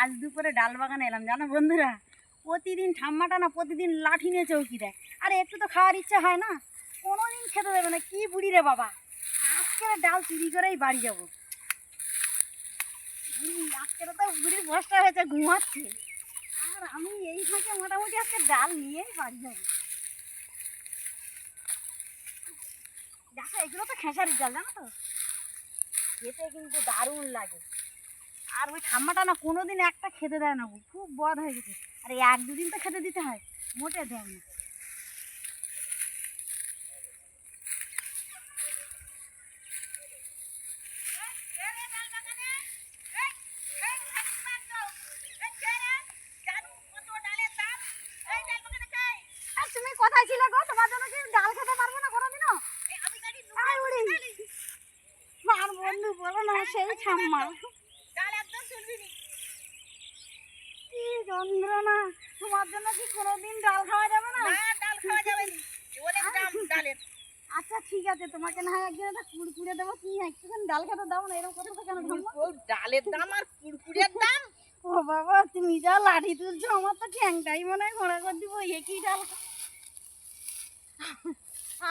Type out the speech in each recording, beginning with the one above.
আজ দুপুরে ডাল বাগানে এলাম, জানো বন্ধুরা? প্রতিদিন ঠাম্মাটা না প্রতিদিন লাঠি নিয়ে চৌকি দেয়। আরে, একটু তো খাওয়ার ইচ্ছা হয় না? কোনো দিন খেতে দেবে না, কী বুড়ি রে বাবা? আজকে ডাল চুরি করেই বাড়ি যাব। আজকে তো বুড়ির বসটা হয়েছে, ঘুমাচ্ছে। আর আমি এই ফাঁকে মোটামুটি আজকে ডাল নিয়েই বাড়ি যাব। দেখো, এগুলো তো খেসারির ডাল, জানো তো? খেতে কিন্তু দারুণ লাগে। আর ওই ঠাম্মাটা না কোনোদিন একটা খেতে দেয় না খুব বদ হয়ে গেছে। আর এই এক দুদিন তো খেতে দিতে হয় মোটে দেয় না। আর তুমি কোথায় ছিলে গো? তোমার জন্য কি ডাল খেতে পারব না কোনোদিনও? আয় বন্ধু বলো না সেই ঠাম্মা। কি যন্ত্রণা তোমার জন্য কি কোনোদিন ডাল খাওয়া যাবে না? আচ্ছা ঠিক আছে তোমাকে না হয় একদিন একটা কুড়কুড়ে দেবো। তুমি একটুখানি ডাল খেতে দাও না এরকম কথা কেন ঠাম্মা ডালের দাম আর দাম? ও বাবা তুমি যা লাঠি তুলছো আমার তো ঠ্যাংটাই মনে হয় ঘোড়া করে দিব একই ডাল?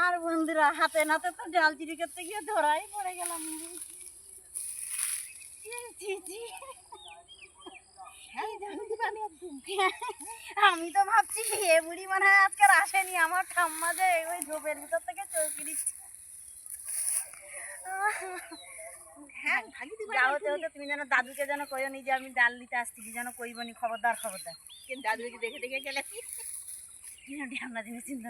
আর বন্ধুরা হাতে নাতে তো ডাল চিরি করতে গিয়ে ধরাই পড়ে গেলাম। আমি তো ভাবছি এ বুড়ি মানে আজকে আর আসেনি। আমার ঠাম্মা যে ওই ঝোপের ভিতর থেকে চৌকি দিচ্ছে। হ্যাঁ হতে হতে তুমি যেন দাদুকে যেন কইও নি যে আমি ডাল নিতে আসছি যেন কইবনি খবরদার খবরদার। দাদুকে দেখে দেখে গেলে কি ঢ্যামনা জিনিস চিন্তা